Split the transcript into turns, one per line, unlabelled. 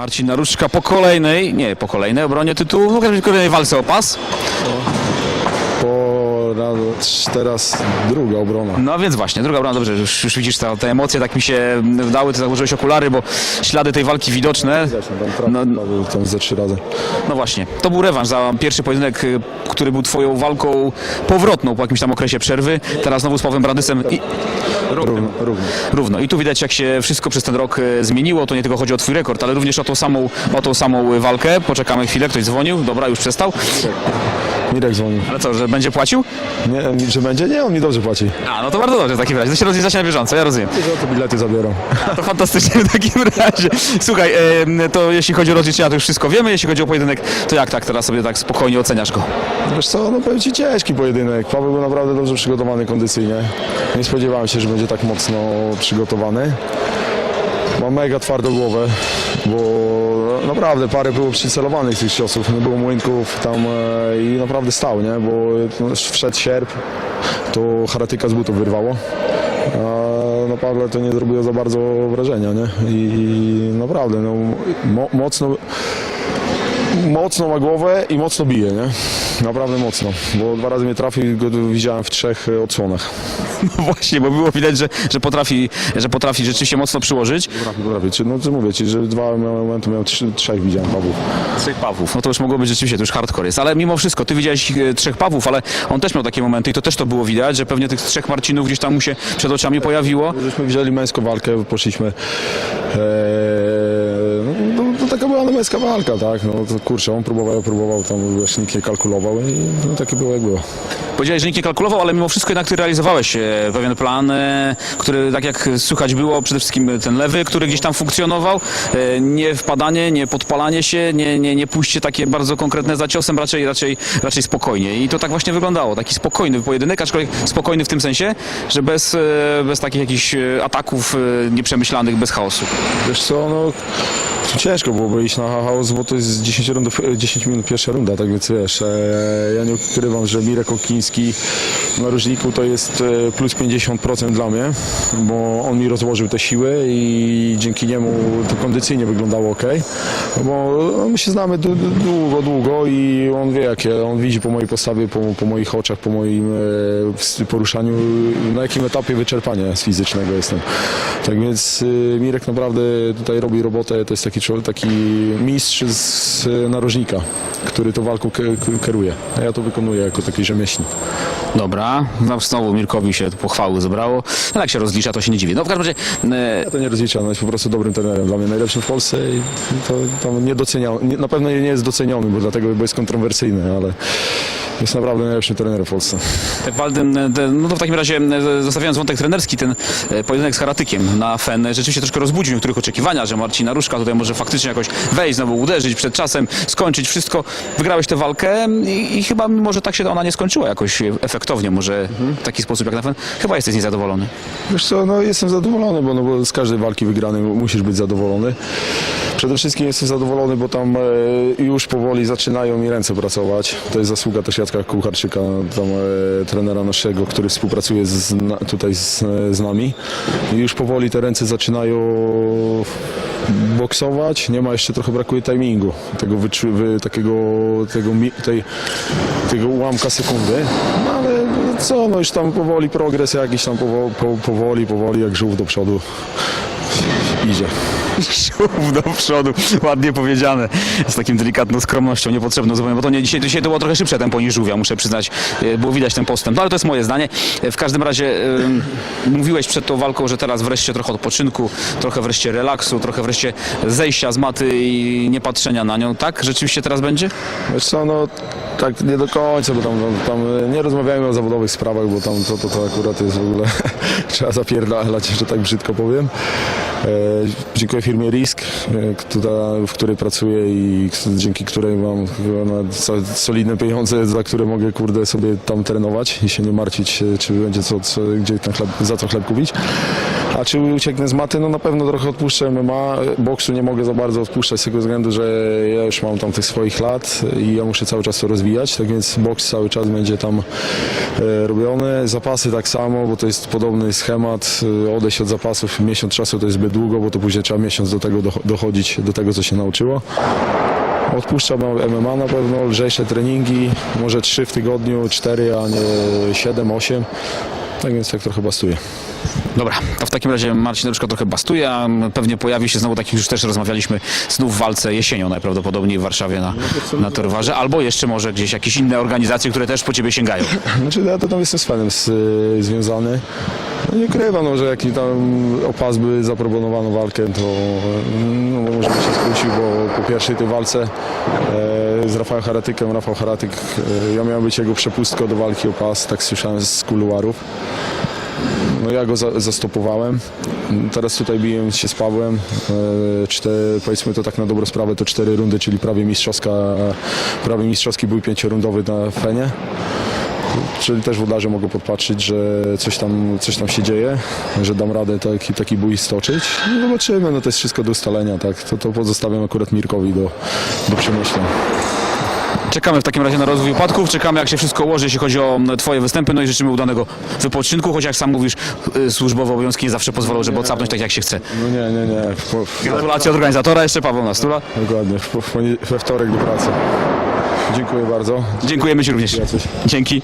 Marcin Naruszka po kolejnej, nie po kolejnej obronie tytułu, w kolejnej walce o pas.
Teraz druga obrona.
No więc właśnie, druga obrona, dobrze, już, już widzisz te, te emocje tak mi się wdały, ty założyłeś okulary, bo ślady tej walki widoczne. No,
no, tam ze trzy razy.
no właśnie, to był rewanż za pierwszy pojedynek, y, który był twoją walką powrotną po jakimś tam okresie przerwy. Teraz znowu z Pawłem Bradysem i
Równo, równo.
równo. I tu widać jak się wszystko przez ten rok y, zmieniło. To nie tylko chodzi o twój rekord, ale również o tą samą, o tą samą walkę. Poczekamy chwilę, ktoś dzwonił. Dobra, już przestał.
Mirek dzwonił.
Ale co, że będzie płacił?
Nie, że będzie? Nie, on mi dobrze płaci.
A, no to bardzo dobrze w takim razie. To się rozlicza się na bieżąco, ja rozumiem.
Za to bilety zabieram.
A to fantastycznie w takim razie. Słuchaj, e, to jeśli chodzi o rozliczenia, to już wszystko wiemy. Jeśli chodzi o pojedynek, to jak tak teraz sobie tak spokojnie oceniasz go?
Wiesz co, no powiem Ci ciężki pojedynek. Paweł był naprawdę dobrze przygotowany kondycyjnie. Nie spodziewałem się, że będzie tak mocno przygotowany. Ma mega twardą głowę, bo naprawdę parę było przycelowanych tych ciosów, nie było młynków tam e, i naprawdę stał, nie? Bo no, wszedł sierp, to haratyka z butów wyrwało. A na Pawle to nie zrobiło za bardzo wrażenia, nie? I, i naprawdę, no, mo, mocno mocno ma głowę i mocno bije, nie? Naprawdę mocno, bo dwa razy mnie trafił i go widziałem w trzech e, odsłonach.
No właśnie, bo było widać, że, że, potrafi, że potrafi rzeczywiście mocno przyłożyć.
Potrafi, potrafi. Czy, no co mówię ci, że dwa momenty miałem, trzy, trzech widziałem Pawłów.
Trzech Pawłów. No to już mogło być rzeczywiście, to już hardcore jest. Ale mimo wszystko, ty widziałeś e, trzech Pawłów, ale on też miał takie momenty i to też to było widać, że pewnie tych trzech Marcinów gdzieś tam mu się przed oczami pojawiło.
Żeśmy wzięli męską walkę, poszliśmy. E, męska walka, tak? No to kurczę, on próbował, próbował, tam wiesz, nikt nie kalkulował i no, takie było jak było.
Powiedziałeś, że nikt nie kalkulował, ale mimo wszystko jednak ty realizowałeś e, pewien plan, e, który tak jak słychać było, przede wszystkim ten lewy, który gdzieś tam funkcjonował, e, nie wpadanie, nie podpalanie się, nie, nie, nie pójście takie bardzo konkretne za ciosem, raczej, raczej, raczej spokojnie. I to tak właśnie wyglądało, taki spokojny pojedynek, aczkolwiek spokojny w tym sensie, że bez, bez takich jakichś ataków nieprzemyślanych, bez chaosu.
Wiesz co, no ciężko byłoby iść na chaos, bo to jest 10, rundów, e, 10 minut pierwsza runda, tak więc wiesz, ja nie ukrywam, że Mirek Okiński na różniku to jest e, plus 50% dla mnie, bo on mi rozłożył te siły i dzięki niemu to kondycyjnie wyglądało ok, bo no, my się znamy długo, długo i on wie jakie, on widzi po mojej postawie, po, po moich oczach, po moim e, poruszaniu, na jakim etapie wyczerpania fizycznego jestem. Tak więc y, Mirek naprawdę tutaj robi robotę, to jest taki, taki mistrz z narożnika, który to walką kieruje. Ja to wykonuję jako taki rzemieślnik.
Dobra, no znowu Mirkowi się pochwały zebrało, ale jak się rozlicza, to się nie dziwię. No w każdym razie, e,
Ja to nie rozliczam, on jest po prostu dobrym trenerem, dla mnie najlepszym w Polsce i to, to nie doceniał, nie, na pewno nie jest doceniony, bo dlatego bo jest kontrowersyjny, ale jest naprawdę najlepszym trenerem w Polsce.
Tak, Waldym, e, no to w takim razie e, zostawiając wątek trenerski, ten e, pojedynek z Haratykiem na FEN e, rzeczywiście troszkę rozbudził niektórych oczekiwania, że Marcin Naruszka tutaj może faktycznie jakoś wejść, znowu uderzyć przed czasem, skończyć wszystko. Wygrałeś tę walkę i, i chyba mimo, że tak się ona nie skończyła jakoś efektownie, może w taki sposób jak na FEN, chyba jesteś niezadowolony.
Wiesz co, no jestem zadowolony, bo, no, bo z każdej walki wygranej musisz być zadowolony. Przede wszystkim jestem zadowolony, bo tam e, już powoli zaczynają mi ręce pracować. To jest zasługa też Jacka Kucharczyka, tam e, trenera naszego, który współpracuje z, na, tutaj z, z nami. I już powoli te ręce zaczynają boksować. Nie ma jeszcze trochę brakuje timingu, tego, wyczu, wy, takiego, tego, mi- tej, tego ułamka sekundy. Co, no już tam powoli progres jakiś tam powo, po, powoli, powoli jak żółw do przodu idzie.
Szów do przodu, ładnie powiedziane. Z takim delikatną skromnością, niepotrzebną zupełnie, bo to nie, dzisiaj, dzisiaj to było trochę szybsze tempo niż żółwia, muszę przyznać. E, Było widać ten postęp, no ale to jest moje zdanie. E, W każdym razie e, mówiłeś przed tą walką, że teraz wreszcie trochę odpoczynku, trochę wreszcie relaksu, trochę wreszcie zejścia z maty i nie patrzenia na nią. Tak? Rzeczywiście teraz będzie?
Wiesz co, no tak nie do końca, bo tam, tam e, nie rozmawiajmy o zawodowych sprawach, bo tam to, to, to akurat jest w ogóle trzeba zapierdalać, że tak brzydko powiem. E, dziękuję firmie Risk, e, która, w której pracuję i dzięki której mam solidne pieniądze, za które mogę kurde sobie tam trenować i się nie martwić, e, czy będzie co, co, gdzie ten chleb, za co chleb kupić. A czy ucieknę z maty? No na pewno trochę odpuszczę MMA. Boksu nie mogę za bardzo odpuszczać z tego względu, że ja już mam tam tych swoich lat i ja muszę cały czas to rozwijać, tak więc boks cały czas będzie tam e, robiony. Zapasy tak samo, bo to jest podobny schemat. E, Odejść od zapasów miesiąc czasu to jest zbyt długo, bo to później trzeba miesiąc do tego doch- dochodzić, do tego co się nauczyło. Odpuszczam MMA na pewno, lżejsze treningi, może trzy w tygodniu, cztery, a nie siedem, osiem. Tak więc tak trochę bastuję.
Dobra, to w takim razie Marcin przykład trochę bastuje, a pewnie pojawi się znowu, tak jak już też rozmawialiśmy, znów w walce jesienią najprawdopodobniej w Warszawie na, na Torwarze, albo jeszcze może gdzieś jakieś inne organizacje, które też po ciebie sięgają.
Znaczy ja to tam jestem z fanem z, y, związany. No nie ukrywam, no, że jak mi tam opas by zaproponowano walkę, to no, może by się skrócił, bo po pierwszej tej walce e, z Rafałem Haratykiem, Rafał Haratyk, e, ja miałem być jego przepustką do walki o pas, tak słyszałem z kuluarów. No ja go za, zastopowałem. Teraz tutaj biję się z Pawłem. E, cztery, powiedzmy to tak na dobrą sprawę, to cztery rundy, czyli prawie mistrzowska, prawie mistrzowski był pięciorundowy na Fenie. Czyli też włodarze mogą podpatrzeć, że coś tam, coś tam się dzieje, że dam radę taki, taki bój stoczyć. No zobaczymy, no to jest wszystko do ustalenia, tak? To, to pozostawiam akurat Mirkowi do, do przemyśleń.
Czekamy w takim razie na rozwój upadków, czekamy jak się wszystko ułoży, jeśli chodzi o twoje występy, no i życzymy udanego wypoczynku, choć jak sam mówisz, y, służbowe obowiązki nie zawsze pozwolą, żeby odsapnąć tak jak się chce.
No nie, nie, nie.
Gratulacje od organizatora, jeszcze Paweł Nastula.
dokładnie, we wtorek do pracy. Dziękuję bardzo.
Dziękujemy Ci również. Dzięki.